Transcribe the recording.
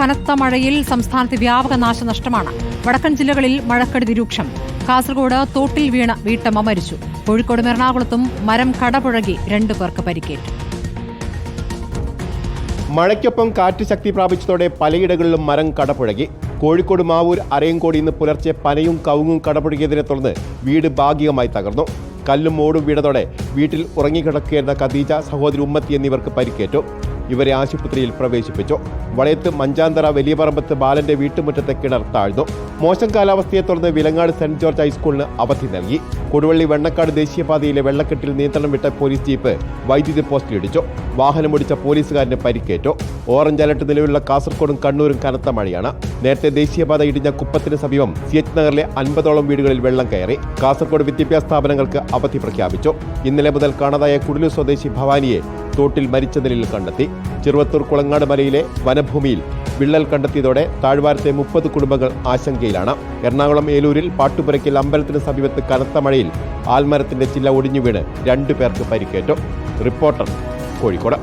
കനത്ത മഴയിൽ സംസ്ഥാനത്ത് വ്യാപക നാശനഷ്ടമാണ്. വടക്കൻ ജില്ലകളിൽ മഴക്കെടുതി രൂക്ഷം. കാസർഗോഡ് തോട്ടിൽ വീണ വീട്ടമ്മ മരിച്ചു. കോഴിക്കോടും എറണാകുളത്തും മരം കടപുഴകി രണ്ടു പേർക്ക് പരിക്കേറ്റു. മഴയ്ക്കൊപ്പം കാറ്റ് ശക്തി പ്രാപിച്ചതോടെ പലയിടങ്ങളിലും മരം കടപുഴകി. കോഴിക്കോട് മാവൂർ അരയങ്കോടി ഇന്ന് പുലർച്ചെ പനയും കവുങ്ങും കടപുഴകിയതിനെ തുടർന്ന് വീട് ഭാഗികമായി തകർന്നു. കല്ലും മോടും വീണതോടെ വീട്ടിൽ ഉറങ്ങിക്കിടക്കുകയായിരുന്ന ഖദീജ സഹോദരി ഉമ്മത്തി എന്നിവർക്ക് പരിക്കേറ്റു. ഇവരെ ആശുപത്രിയിൽ പ്രവേശിപ്പിച്ചു. വളയത്ത് മഞ്ചാന്തറ വലിയ പറമ്പത്ത് ബാലന്റെ വീട്ടുമുറ്റത്തെ കിണർ താഴ്ന്നു. മോശം കാലാവസ്ഥയെ തുടർന്ന് വിലങ്ങാട് സെന്റ് ജോർജ് ഹൈസ്കൂളിന് അവധി നൽകി. കൊടുവള്ളി വെണ്ണക്കാട് ദേശീയപാതയിലെ വെള്ളക്കെട്ടിൽ നിയന്ത്രണം വിട്ട പോലീസ് ജീപ്പ് വൈദ്യുതി പോസ്റ്റിലിടിച്ചു. വാഹനമോടിച്ച പോലീസുകാരന് പരിക്കേറ്റു. ഓറഞ്ച് അലർട്ട് നിലവിലുള്ള കാസർഗോഡും കണ്ണൂരും കനത്ത മഴയാണ്. നേരത്തെ ദേശീയപാത ഇടിഞ്ഞ കുപ്പത്തിന് സമീപം സി എച്ച് നഗറിലെ അൻപതോളം വീടുകളിൽ വെള്ളം കയറി. കാസർഗോഡ് വിദ്യാഭ്യാസ സ്ഥാപനങ്ങൾക്ക് അവധി പ്രഖ്യാപിച്ചു. ഇന്നലെ മുതൽ കാണാതായ കുടിലു സ്വദേശി ഭവാനിയെ തോട്ടിൽ മരിച്ച നിലയിൽ കണ്ടെത്തി. ചെറുവത്തൂർ കുളങ്ങാട് മലയിലെ വനഭൂമിയിൽ വിള്ളൽ കണ്ടെത്തിയതോടെ താഴ്വാരത്തെ മുപ്പത് കുടുംബങ്ങൾ ആശങ്കയിലാണ്. എറണാകുളം ഏലൂരിൽ പാട്ടുപുരയ്ക്കൽ അമ്പലത്തിന് സമീപത്ത് കനത്ത മഴയിൽ ആൽമരത്തിന്റെ ചില്ല ഒടിഞ്ഞു വീണ് രണ്ടു പേർക്ക് പരിക്കേറ്റു. റിപ്പോർട്ടർ കോഴിക്കോട്.